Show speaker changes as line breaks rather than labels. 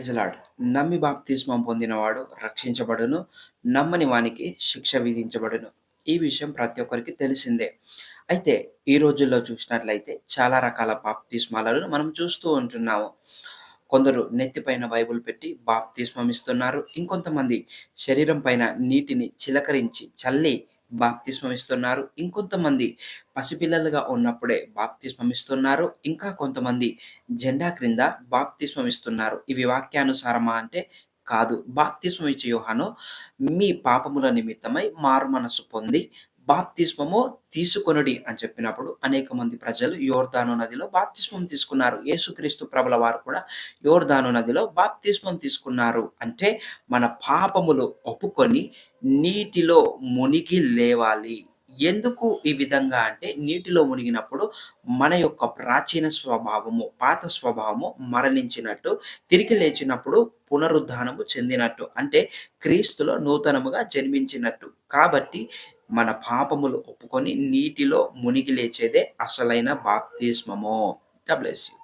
ప్రైజ్లాడ్ నమ్మి బాప్తిస్మం పొందినవాడు రక్షించబడును. నమ్మని వానికి శిక్ష విధించబడును. ఈ విషయం ప్రతి ఒక్కరికి తెలిసిందే. అయితే ఈ రోజుల్లో చూసినట్లయితే చాలా రకాల బాప్తిస్మాలను మనం చూస్తూ ఉంటున్నాము. కొందరు నెత్తిపైన బైబుల్ పెట్టి బాప్తిస్మం ఇస్తున్నారు ఇంకొంతమంది శరీరం పైన నీటిని చిలకరించి చల్లి బాప్తిస్మం ఇస్తున్నారు ఇంకొంతమంది పసిపిల్లలుగా ఉన్నప్పుడే బాప్తిస్మం ఇస్తున్నారు ఇంకా కొంతమంది జెండా క్రింద బాప్తిస్మం ఇస్తున్నారు ఇవి వాక్యానుసారమా అంటే కాదు. బాప్తిస్మం ఇచ్చే యోహాను మీ పాపముల నిమిత్తమై మారు మనసు పొంది బాప్తిస్మము తీసుకొనుడి అని చెప్పినప్పుడు అనేక మంది ప్రజలు యోర్దాను నదిలో బాప్తిస్మం తీసుకున్నారు. యేసుక్రీస్తు ప్రభుల వారు కూడా యోర్దాను నదిలో బాప్తిస్మం తీసుకున్నారు. అంటే మన పాపములు ఒప్పుకొని నీటిలో మునిగి లేవాలి. ఎందుకు ఈ విధంగా అంటే నీటిలో మునిగినప్పుడు మన యొక్క ప్రాచీన స్వభావము పాత స్వభావము మరణించినట్టు తిరిగి లేచినప్పుడు పునరుద్ధానము చెందినట్టు అంటే క్రీస్తులో నూతనముగా జన్మించినట్టు. కాబట్టి మన పాపములు ఒప్పుకొని నీటిలో మునిగి లేచేదే అసలైన బాప్తిస్మము. Bless you